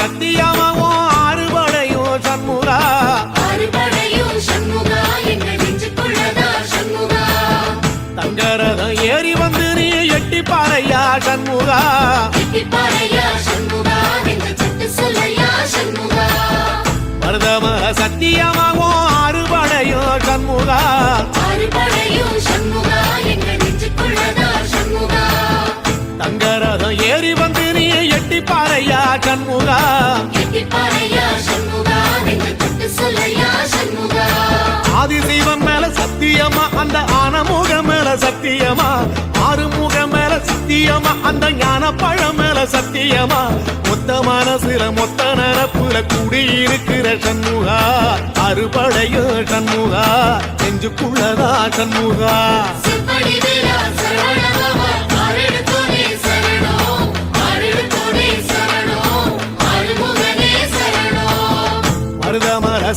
சத்தியமாவும் ஆறுபடையும் சண்முகா. தங்கரதம் ஏறி வந்து நீ எட்டி பாறையா சண்முகா மருதமக சத்தியமாவும் ஆறுபடையும் சண்முகா? தங்கரதம் ஏறி வந்து சண்முகா? ஆதிசைவம் மேல சத்தியமா அந்த ஆனமுகம் மேல சத்தியமா. ஆறுமுகம் மேல சத்தியமா அந்த ஞான பழம் மேல சத்தியமா. மொத்த மனசுல மொத்த நரப்புல குடியிருக்கிற சண்முகா. அறுபடையோ சண்முகா. நெஞ்சுக்குள்ளதா சண்முகா.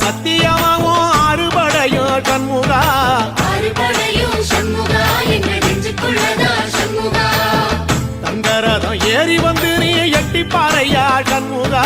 சத்தியமாவும் அறுபடையும் சண்முகா. தங்கரதம் ஏறி வந்து நீ எட்டி பாறையா சண்முகா?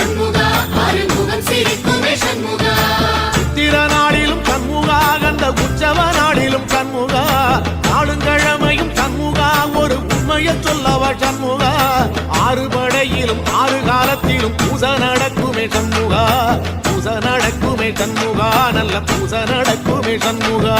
ஆறு படையிலும் ஆறு காலத்திலும் பூச நடக்குமே சண்முகா. பூச நடக்குமே சண்முகா நல்ல பூச நடக்குமே சண்முகா.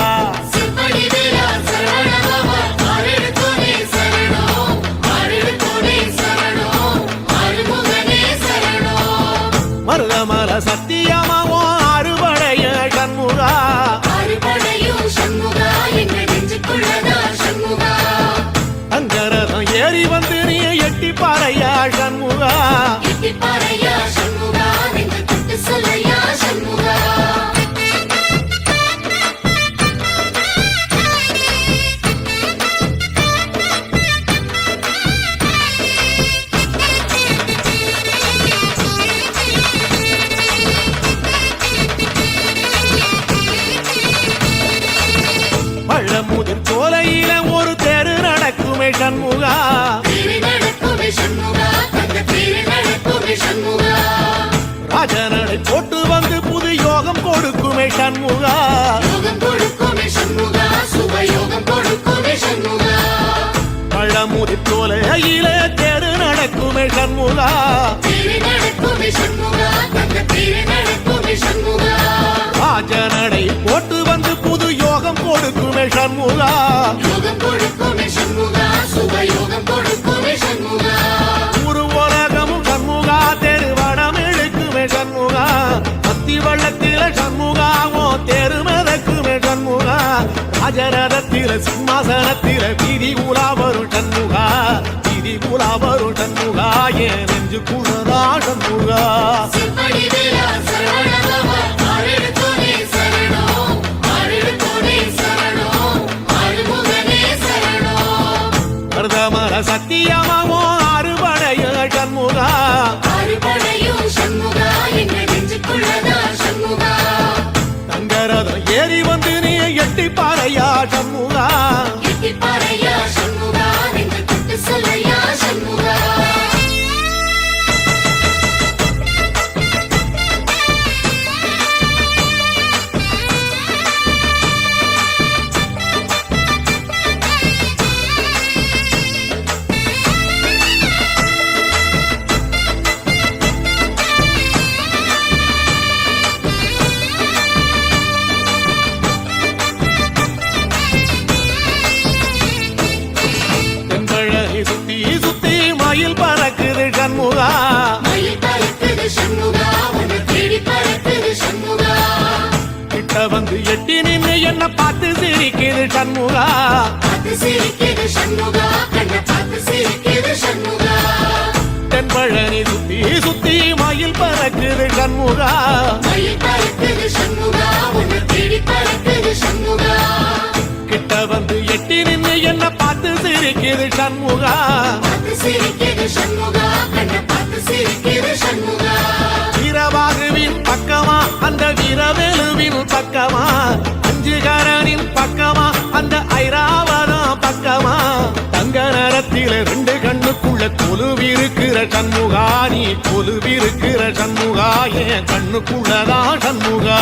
சோலையில ஒரு தெரு நடக்குமே சண்முகா. ராஜனடை போட்டு வந்து புது யோகம் கொடுக்குமே சண்முகா. பழமுதிர் சோலையில தெரு நடக்குமே சண்முகா. ராஜனடை போட்டு வந்து புது யோகம் கொடுக்குமே சண்முகா. ராஜரதத்தில சிம்மாசனத்தில வீதி உலா வரும் சண்முகா வீதி உலா வரும் சண்முகா என் நெஞ்சு குளரா சண்முகா கிட்ட வந்து எட்டி நின்று என்ன பார்த்து சிரிக்குது சண்முகா. சிரிக்குது சண்முகா தென்பழனி சுத்தி சுத்தி மயில் பறக்குது சண்முகா. மயில் பறக்குது சண்முகா உன்னை தேடி பறக்குது சண்முகா. எட்டி நின்னு என்ன பார்த்து சிரிக்குது சண்முகா. வீரபாகுவின் பக்கமா அந்த வீரவேலுவின் பக்கமா. அஞ்சுகரனின் பக்கமா அந்த ஐராவதம் பக்கமா. தங்க நரத்தில ரெண்டு கண்ணுக்குள்ள கொலுவிருக்கிற சண்முகா நீ கொலுவிருக்கிற சண்முகா என் கண்ணுக்குள்ளதான் சண்முகா.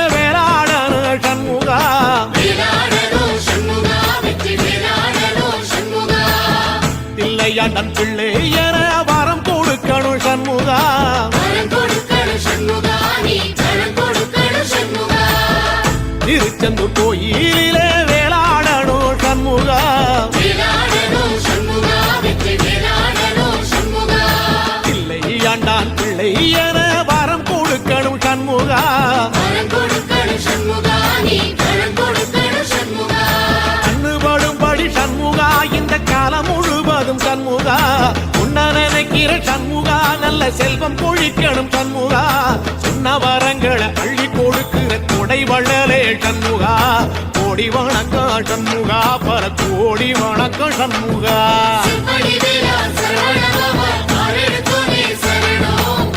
பிள்ளையா நன் பிள்ளை சண்முகா? உன்ன நினைக்கிற சண்முகா நல்ல செல்வம் பொழிக்கணும் சண்முகா. சொன்ன வரங்களை அள்ளி கொடுக்கிற கொடை வள்ளலே சண்முகா. கோடி வணக்கம் சண்முகா பல கோடி வணக்கம் சண்முகா. சிற்படி வேலா சரவணபவா ஆரெடுத்தோனே சரணம்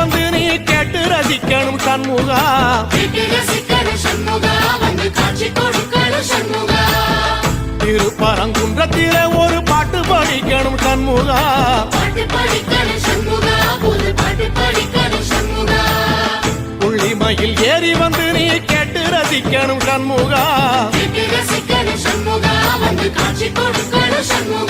வந்து நீ கேட்டு ரசிக்கணும் சண்முகா. திருப்பரங்குன்றத்தில ஒரு பாட்டு படிக்கணும் சண்முகா. உள்ளிமையில் ஏறி வந்து நீ கேட்டு ரசிக்கணும் சண்முகா. ரசிக்கணும் சண்முகா வந்து காட்சி கொடுக்கணும் சண்முகா.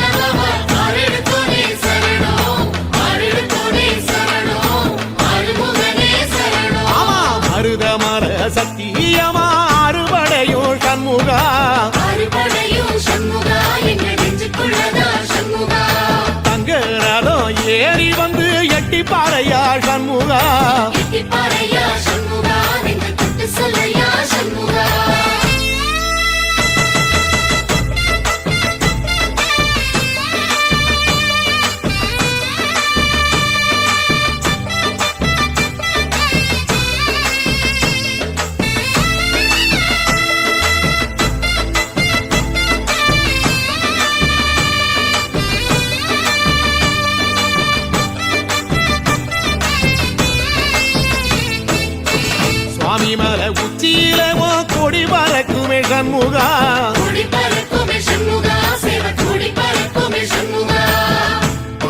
பறக்குமே சண்முகா.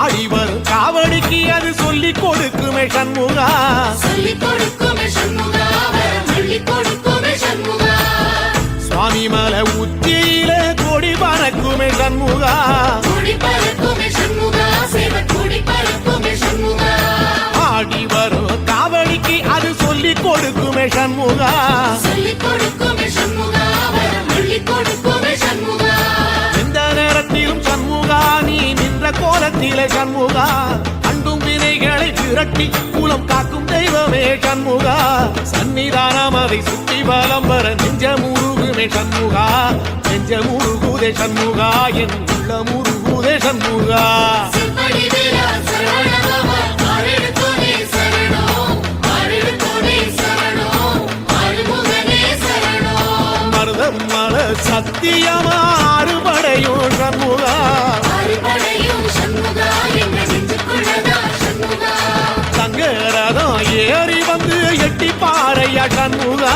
அடிவரும் காவடிக்கு அது சொல்லி கொடுக்குமே சண்முகா. சுவாமி மலை உச்சியில கொடி பறக்குமே சண்முகா ஆடி வரும் காவடிக்கு அது சொல்லி கொடுக்குமே சண்முகா. தெய்வமே கண்முகா அண்டும் வினைகளை திரட்டி குலம் காக்கும் தெய்வமே கண்முகா சன்னிதானம் அதை சுற்றி பலம் வர நெஞ்ச முருகுமே சண்முகா. நெஞ்ச முருகுதே சண்முகா என் உள்ள முருகுதே சண்முகா செம்படி வேலா சரவணபவா ஆரெடுத்தோனே ஏறி வந்து எட்டி பாறையா சண்முகா